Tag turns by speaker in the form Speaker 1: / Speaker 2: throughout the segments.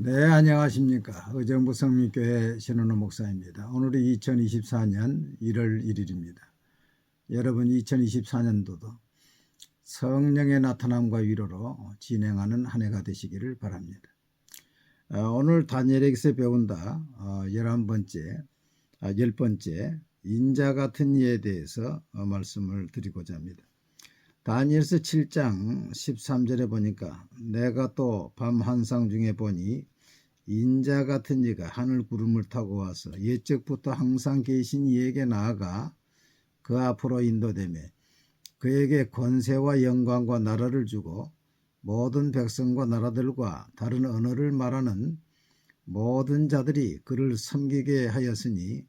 Speaker 1: 네, 안녕하십니까. 의정부 성민교회 신원호 목사입니다. 오늘이 2024년 1월 1일입니다. 여러분 2024년도도 성령의 나타남과 위로로 진행하는 한 해가 되시기를 바랍니다. 어, 오늘 다니엘에게서 배운다 어, 11번째, 아, 10번째 인자 같은 이에 대해서 어, 말씀을 드리고자 합니다. 다니엘서 7장 13절에 보니까 내가 또 밤 환상 중에 보니 인자 같은 이가 하늘 구름을 타고 와서 옛적부터 항상 계신 이에게 나아가 그 앞으로 인도되며 그에게 권세와 영광과 나라를 주고 모든 백성과 나라들과 다른 언어를 말하는 모든 자들이 그를 섬기게 하였으니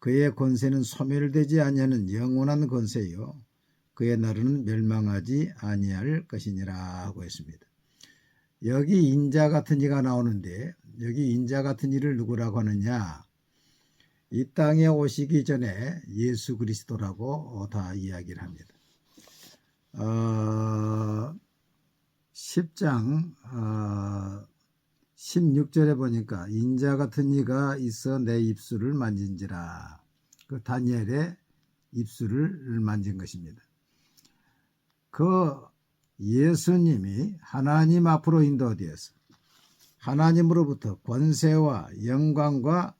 Speaker 1: 그의 권세는 소멸되지 아니하는 영원한 권세요 그의 나라는 멸망하지 아니할 것이니라 하고 했습니다. 여기 인자 같은 이가 나오는데 여기 인자 같은 이를 누구라고 하느냐? 이 땅에 오시기 전에 예수 그리스도라고 다 이야기를 합니다. 어, 10장 어, 16절에 보니까 인자 같은 이가 있어 내 입술을 만진지라 그 다니엘의 입술을 만진 것입니다. 그 예수님이 하나님 앞으로 인도되어서 하나님으로부터 권세와 영광과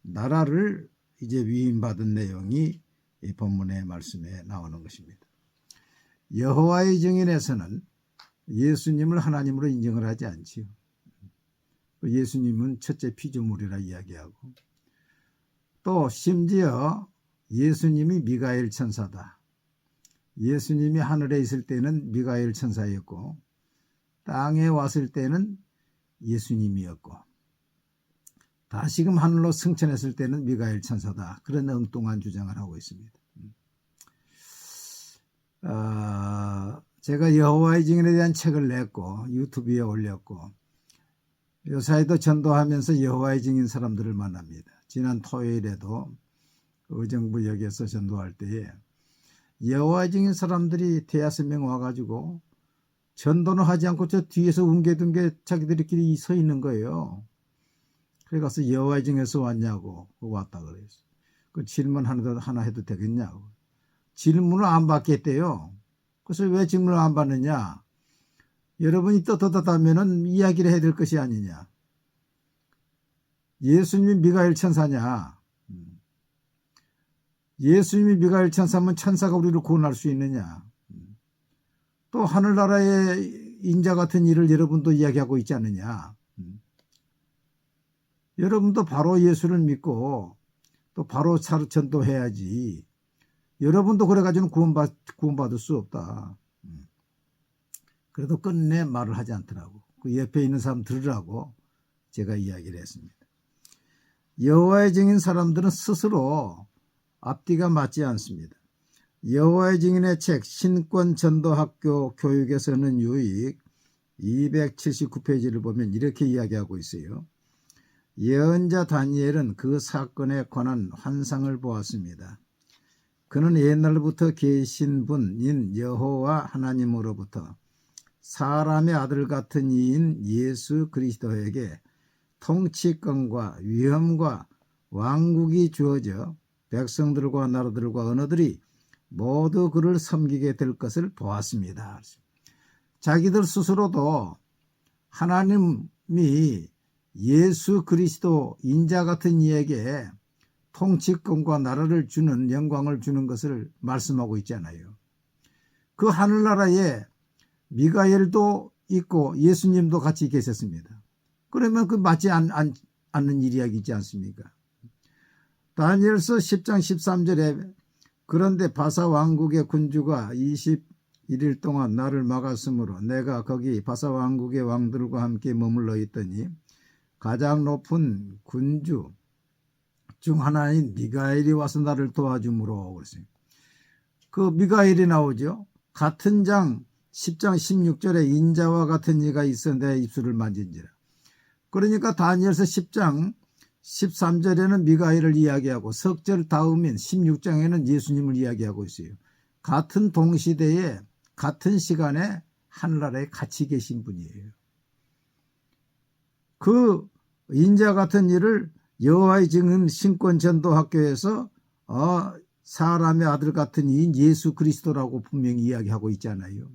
Speaker 1: 나라를 이제 위임받은 내용이 이 본문의 말씀에 나오는 것입니다. 여호와의 증인에서는 예수님을 하나님으로 인정을 하지 않지요. 예수님은 첫째 피조물이라 이야기하고 또 심지어 예수님이 미가엘 천사다. 예수님이 하늘에 있을 때는 미가엘 천사였고 땅에 왔을 때는 예수님이었고 다시금 하늘로 승천했을 때는 미가엘 천사다. 그런 엉뚱한 주장을 하고 있습니다. 어, 제가 여호와의 증인에 대한 책을 냈고 유튜브에 올렸고 요사이도 전도하면서 여호와의 증인 사람들을 만납니다. 지난 토요일에도 의정부역에서 전도할 때에 여호와의 증인 사람들이 대여섯 명 와가지고 전도는 하지 않고 저 뒤에서 웅개둥개 자기들끼리 서 있는 거예요. 그래 가서 여호와의 증에서 왔냐고 왔다 그랬어. 그 질문 하나 하나 해도 되겠냐고. 질문을 안 받겠대요. 그래서 왜 질문을 안 받느냐? 여러분이 떳떳하다면은 이야기를 해야 될 것이 아니냐. 예수님이 미가엘 천사냐? 예수님이 미가엘 천사면 천사가 우리를 구원할 수 있느냐? 또 하늘나라의 인자 같은 일을 여러분도 이야기하고 있지 않느냐? 여러분도 바로 예수를 믿고 또 바로 전도해야지. 여러분도 그래가지고는 구원받, 구원받을 수 없다. 그래도 끝내 말을 하지 않더라고. 그 옆에 있는 사람 들으라고 제가 이야기를 했습니다. 여호와의 증인 사람들은 스스로 앞뒤가 맞지 않습니다. 여호와의 증인의 책 신권 전도학교 교육에서는 유익 279페이지를 보면 이렇게 이야기하고 있어요. 예언자 다니엘은 그 사건에 관한 환상을 보았습니다. 그는 옛날부터 계신 분인 여호와 하나님으로부터 사람의 아들 같은 이인 예수 그리스도에게 통치권과 위엄과 왕국이 주어져 백성들과 나라들과 언어들이 모두 그를 섬기게 될 것을 보았습니다. 자기들 스스로도 하나님이 예수 그리스도 인자 같은 이에게 통치권과 나라를 주는 영광을 주는 것을 말씀하고 있잖아요. 그 하늘나라에 미가엘도 있고 예수님도 같이 계셨습니다. 그러면 그 맞지 않, 않, 않는 이야기지 않습니까? 다니엘서 10장 13절에 그런데 바사 왕국의 군주가 21일 동안 나를 막았으므로 내가 거기 바사 왕국의 왕들과 함께 머물러 있더니 가장 높은 군주 중 하나인 미가엘이 와서 나를 도와주므로 그랬어요. 그 미가엘이 나오죠. 같은 장 10장 16절에 인자와 같은 이가 있어 내 입술을 만진지라. 그러니까 다니엘서 10장 13절에는 미가엘을 이야기하고 석절 다음인 16장에는 예수님을 이야기하고 있어요. 같은 동시대에 같은 시간에 하늘나라에 같이 계신 분이에요. 그그 인자 같은 일을 여호와의 증인 신권 전도학교에서 어, 사람의 아들 같은 이인 예수 그리스도라고 분명히 이야기하고 있잖아요.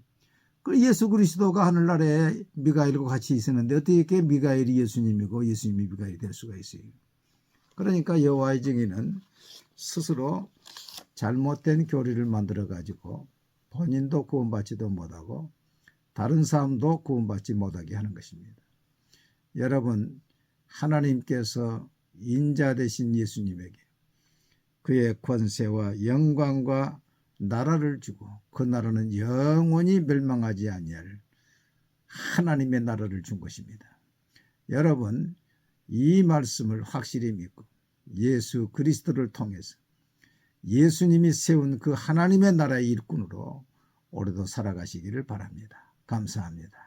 Speaker 1: 그 예수 그리스도가 하늘나라에 미가엘과 같이 있었는데 어떻게 미가엘이 예수님이고 예수님이 미가엘이 될 수가 있어요. 그러니까 여호와의 증인은 스스로 잘못된 교리를 만들어 가지고 본인도 구원받지도 못하고 다른 사람도 구원받지 못하게 하는 것입니다. 여러분 하나님께서 인자 되신 예수님에게 그의 권세와 영광과 나라를 주고 그 나라는 영원히 멸망하지 아니할 하나님의 나라를 준 것입니다. 여러분 이 말씀을 확실히 믿고 예수 그리스도를 통해서 예수님이 세운 그 하나님의 나라의 일꾼으로 올해도 살아가시기를 바랍니다. 감사합니다.